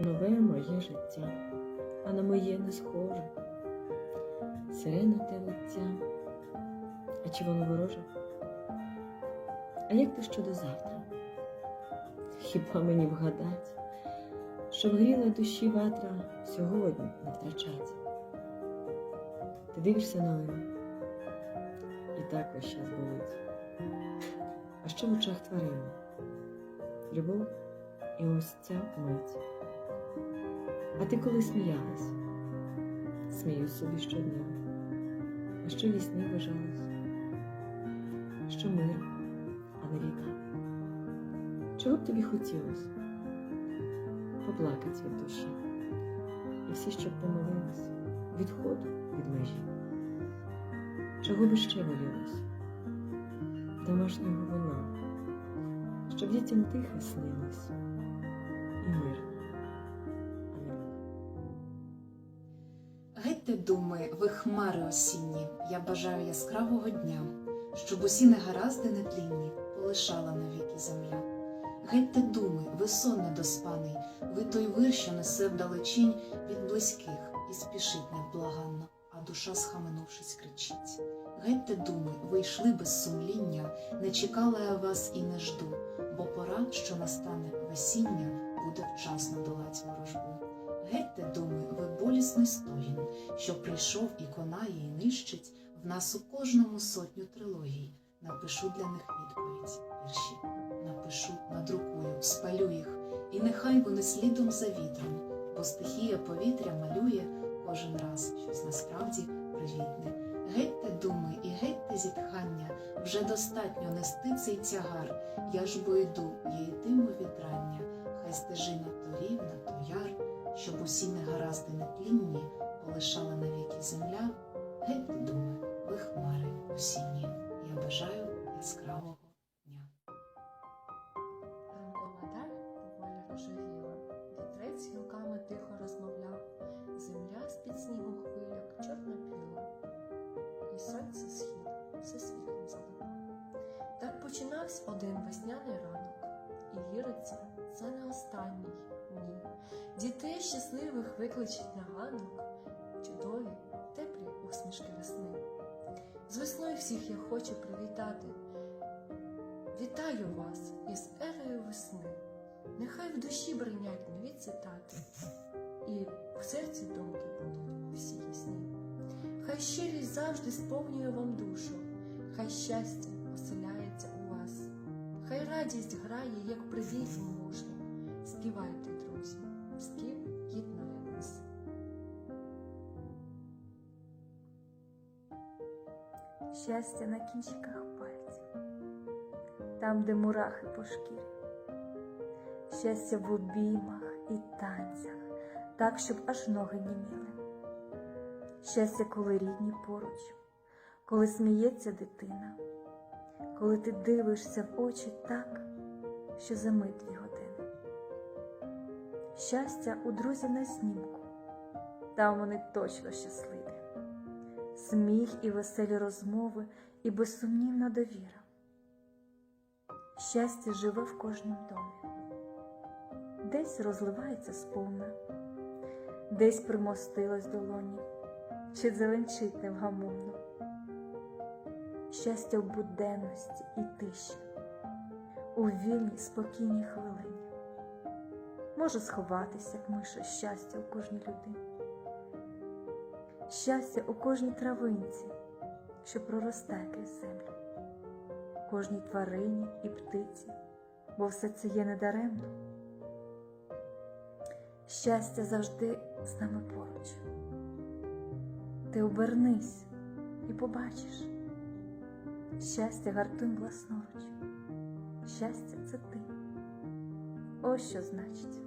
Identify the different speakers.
Speaker 1: нове моє життя, а на моє не схоже. Сирена те лиця, а чи воно вороже? А як ти щодо завтра? Хіба мені вгадать, щоб гріла душі ватра сьогодні не втрачать? Ти дивишся на мене, і так весь час болить. А що в очах тварини? Любов і ось ця мить. А ти коли сміялась? Сміюсь собі щодня. А що вісні бажалось? Що мир, а не війна. Чого б тобі хотілося? Поплакать від душі. І всі, щоб помолились, відходу від межі. Чого би ще волілось? Домашнього вина, щоб дітям тихо снилось і мир,
Speaker 2: Гетьте думи, ви хмари осінні, я бажаю яскравого дня, щоб усі негаразди нетлінні полишала навіки земля. Гетьте думи, ви сон недоспаний, ви той вир, що несе вдалечінь від близьких і спішить невблаганно, а душа, схаменувшись, кричить. Гетьте думи, ви йшли без сумління, не чекала я вас і не жду, бо пора, що настане весіння, буде вчасно долать ворожбу. Гетьте, думи, ви болісний стогін, що прийшов і конає, і нищить в нас у кожному сотню трилогій. Напишу для них відповідь, вірші, напишу, надрукую, спалю їх, і нехай вони слідом за вітром, бо стихія повітря малює кожен раз щось насправді привітне. Гетьте думи і гетьте зітхання, вже достатньо нести цей тягар. Я ж бо йду, я йтиму від рання, хай стежина то рівна, то яр щоб усі негаразди нетлінні полишала навіки земля, геть думи, ви хмари осінні. Я бажаю яскравого дня.
Speaker 3: Ранкова даль поволі рожевіла, вітрець гілками тихо розмовляв, земля з-під снігу хвиляк чорно-біла, і сонце схід все світлом заливав. Так починався один весняний ранок, і віриться, це не останній ні. Дітей щасливих викличуть на ганок, чудові, теплі усмішки весни. З весною всіх я хочу привітати. Вітаю вас із ерою весни. Нехай в душі бринять нові цитати, і в серці думки будуть всі ясні. Хай щирість завжди сповнює вам душу, хай щастя хай радість грає, як при віці мужнім. Співайте, друзі, спів єднає нас.
Speaker 4: щастя на кінчиках пальців, там, де мурахи по шкірі, щастя в обіймах і танцях, так, щоб аж ноги німіли. Щастя, коли рідні поруч, коли сміється дитина, коли ти дивишся в очі так, що за дві години. Щастя у друзів на знімку, там вони точно щасливі сміх і веселі розмови, і безсумнівна довіра. Щастя живе в кожнім домі, десь розливається сповна, десь примостилась долоні, чи зеленчить невгамовно. Щастя в буденності і тиші, у вільній спокійній хвилині. Може сховатися, як миша щастя у кожній людині щастя у кожній травинці, що проростає крізь землю, кожній тварині і птиці, бо все це є недаремно. Щастя завжди з нами поруч. Ти обернись і побачиш. Щастя вартуй власноруч. Щастя це ти. Ось що значить.